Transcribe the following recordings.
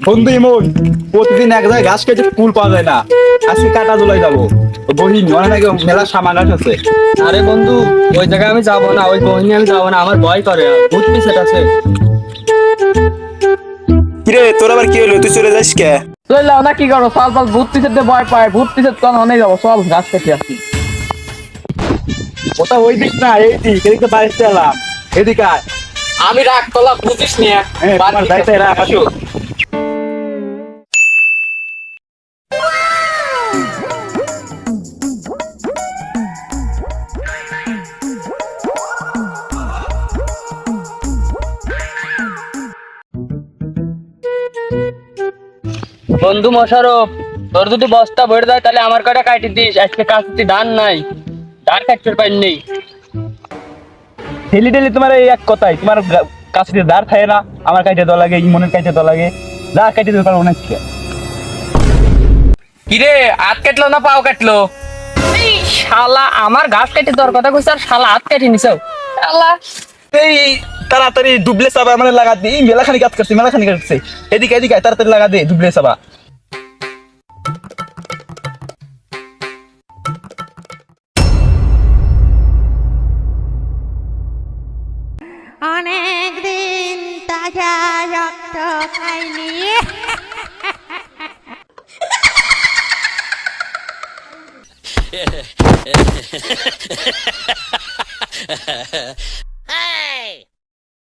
বন্ধু ইমন প্রতিদিন এক জায়গায় ঘাস কেটে ফুল পাওয়া যায় না। আজকে কাটা জুলাই যাব। বহিন মনে নাকি মেলা সামান গাছ আছে আরে বন্ধু ওই জায়গায় আমি যাব না ওই বহিনী আমি যাব না আমার ভয় করে ভূত পিছেট আছে। কিরে তোর আবার কি হলো? তুই চলে যাস কে? চল না কি করো? চল চল ভূত দিয়ে ভয় পায় ভূত পিছেট চল অনেক যাব। চল গাছ কেটে আসি। ওটা ওই দিক না এই দিক এদিকে বাইরে এলাম। এদিকে আমি রাগ তোলা বুঝিস নিয়ে হ্যাঁ, তোমার দায়িত্ব এরা আসো বন্ধু মোশারফ তোর যদি বস্তা ভরে দেয় তাহলে আমার কটা কাটি দিস? আজকে কাটতে ধান নাই। ধান কাটতে পারি নেই। ডেলি ডেলি তোমার এই এক কথাই তোমার কাছে দাঁড় থাকে না আমার কাইটে দেওয়া লাগে ইমনের কাইটে দেওয়া লাগে। যা কাইটে দেওয়া পারব না কে কিরে হাত কাটলো না পাও কাটলো? এই শালা আমার ঘাস কেটে তোর কথা কইছ আর শালা হাত কাটি নিছ। শালা। এই তাড়াতাড়ি ডুবলে সাবা মানে লাগা দে। এই মেলাখানি কাজ করছে মেলাখানি কাজ করছে। এদিকে এদিকে তাড়াতাড়ি লাগা দে ডুবলে সাবা অনেক দিন তাজা রক্ত খাইনি।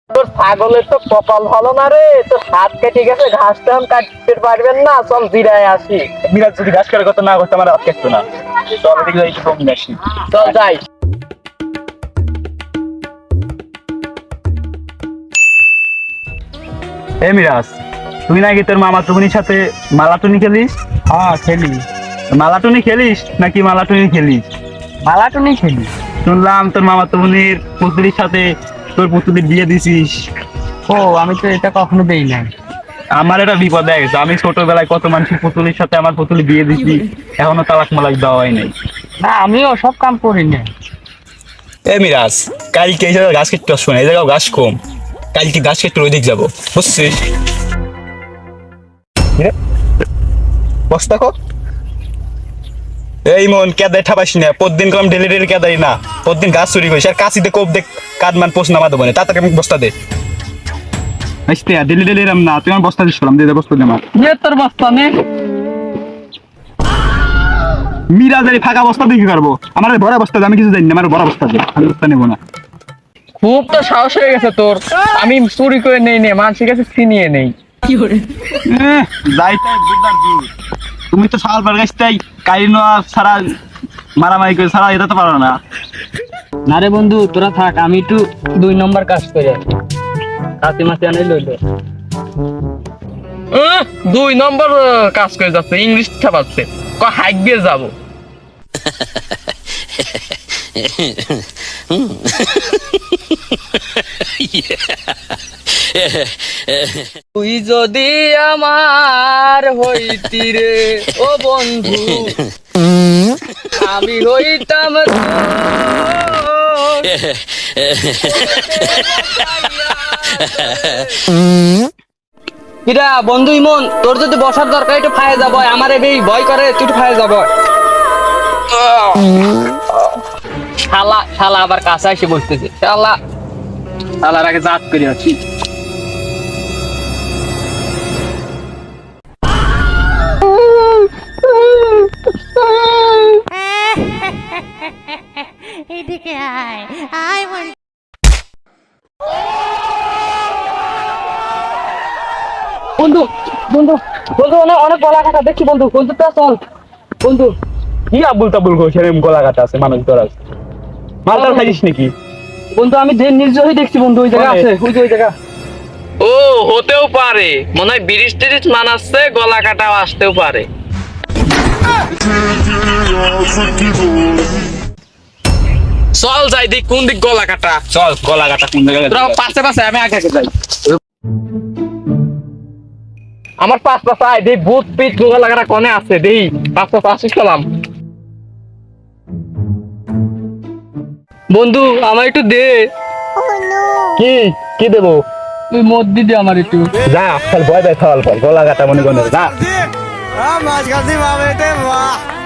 তোর ছাগলের তো কপাল ভালো না রে তো হাত কেটে গেছে ঘাস টাম কাটতে পারবেন না চল জিরায় আসি। মিরাজ যদি ঘাস করার কথা না করতে আমার আজকে আসতো না। চল এদিকে যাই একটু কমিয়ে আসি। চল যাই। এ মিরাজ তুই নাকি তোর মামা টুকুনির সাথে মালাটুনি খেলিস? হ্যাঁ খেলি। মালাটুনি খেলিস নাকি মালাটুনি খেলিস? মালাটুনি খেলি। শুনলাম তোর মামা টুকুনির পুতুলির সাথে তোর পুতুলির বিয়ে দিছিস। ও আমি তো এটা কখনো দেই না আমার একটা বিপদ হয়ে গেছে। আমি ছোটবেলায় কত মানুষের পুতুলির সাথে আমার পুতুলি বিয়ে দিছি এখনও তালাক মালাক দেওয়া হয় নাই। না আমিও সব কাম করি না এ মিরাজ কালকে এই জায়গায় গাছ কেটে আসব না এই জায়গায় গাছ কম। কালকে গাছ কেটে ওই দিক যাব? বুঝছিস? কিরে? বস্তা কো এই মন কেদাই ঠাপাস না। প্রতিদিন কম ডেলি ডেলি কেদাই না। প্রতিদিন গাছ চুরি করিস। আর কাশিতে কোপ দেখ কাদমান পোষ নামা দেবো না। তাড়াতাড়ি আমাকে বস্তা দে। আইসতে ডেলি ডেলি এরম না। তুই আমার বস্তা দিস করলাম দে দে বস্তা দে আমার। ইয়ে তোর বস্তা নে। মিরাজের ফাঁকা বস্তা দিয়ে কি করব আমার ভরা বস্তা দে। আমি কিছু জানি না। আমার ভরা বস্তা দে। আমি বস্তা নেব না। খুব তো সাহস হয়ে গেছে তোর। আমি চুরি করে নেই নে মানুষের কাছে ছিনিয়ে নেই। এহ, যাই তাই। তুমি তো সাল বার গাছটাই কাইনো ছাড়া মারামারি করে ছাড়া এটা তো পারো না। না রে বন্ধু তোরা থাক আমি একটু দুই নম্বর কাজ করে কাতি মাসি আনে লইল দুই নম্বর কাজ করে যাচ্ছে ইংলিশ ছাপাচ্ছে ক হাইক দিয়ে যাব। তুই যদি আমার হইতি রে ও বন্ধু আমি হইতাম। কিরা বন্ধু ইমন তোর যদি বসার দরকার একটু ফায়ে যাব আমার এই ভয় করে তুই ফায়ে যাব। শালা শালা আবার কাছে এসে বসতেছে শালা। শালার আগে জাত করে আছি এদিকে আয় আয় বল। বন্ধু বন্ধু বন্ধু অনেক অনেক গলা কাটা দেখছি বন্ধু। বন্ধু তো চল। বন্ধু কি আবুল তাবুল করছে গলা কাটা আছে মানুষ ধরা মালটার খাইছিস নাকি? বন্ধু আমি যে নির্জয়ই দেখছি বন্ধু ওই জায়গা আছে ওই যে ওই জায়গা। ও হতেও পারে। মনে হয় ব্রিজ টিরিজ মানাচ্ছে গলা কাটাও আসতেও পারে। চল যাই দেখ কোন দিক গলা কাটা। চল গলা কাটা কোন তোরা পাশে পাশে আমি আগে আগে যাই। আমার পাঁচ পাশে আয় দেই ভূত পিট গলা কাটা কনে আছে দেই। পাঁচ পাশে আসিস কলাম বন্ধু আমার একটু দে। কি? কি দেবো? তুই মদ দি দে আমার একটু। যা আজকাল ভয় দেয় ফল ফল গলা কাটা মনে করে। যা। মাছ খাচ্ছি বাবা